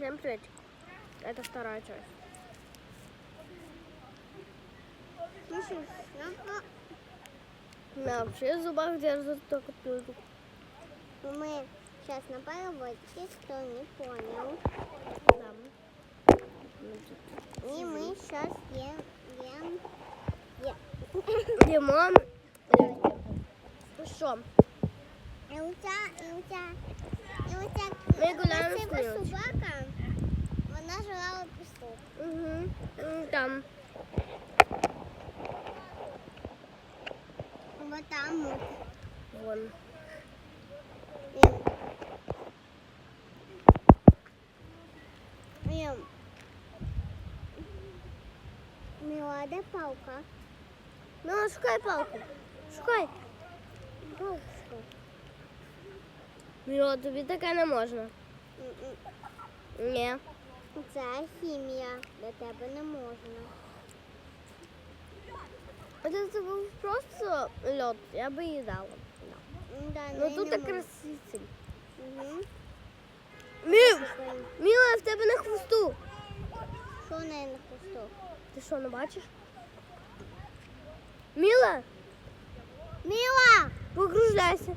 Всем привет. Это вторая часть. Ну, Да, вообще в зубах держит только пилку. ну, мы сейчас на поработке, кто не понял. Да. И мы сейчас ем, ем, ем. Димон. Ну що, И у тебя, и у тебя, гуляємо з красива Нілочкою. собака, вона жрала пісок. угу. там. Вот там вот. Вон. Ем. Ем. Мила, де палка? Ну, шукай палку. Шукай. Палка. Міло, тобі таке не можна. М-м. Ні. Це хімія, для тебе не можна. А це був просто льод, я би її дала. Да, Ну тут так красиво. Угу. Міл, Міла, в тебе на хвосту. Що не на кусту? Ти що, не бачиш? Міла, Міла! покружляйся.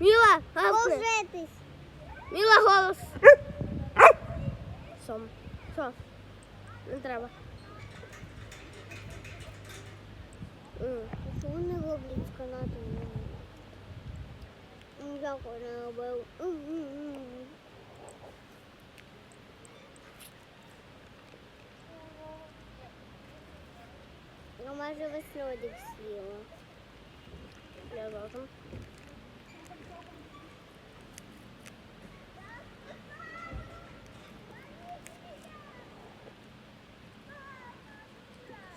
Міла, Mil arrobas. Só, só. Não trava. Hum. Segundo Roblox canal do mundo. Um jogo não, bom. Hum, hum, hum. Não mais eu vou se eu descer. já então.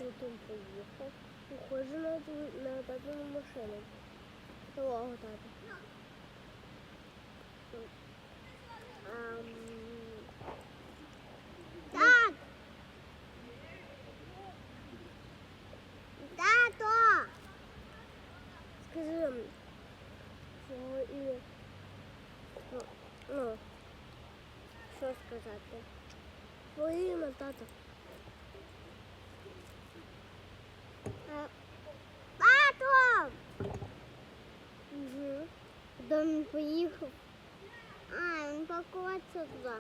Потім поїхав. Похоже на, ту- на тату машину. Того тата. Ам. Так! Тато! Скажи, свого ім'я. Ну, ну, Що сказати? твоє ім'я, тата. А, Тато! Угу. Куди він поїхав? А, він паркуватися туди.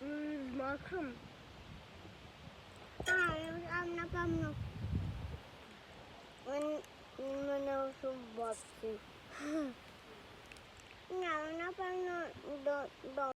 З Максом. А, він там, напевно. Він, він мене вже в бабці. Ні, він, напевно, до, до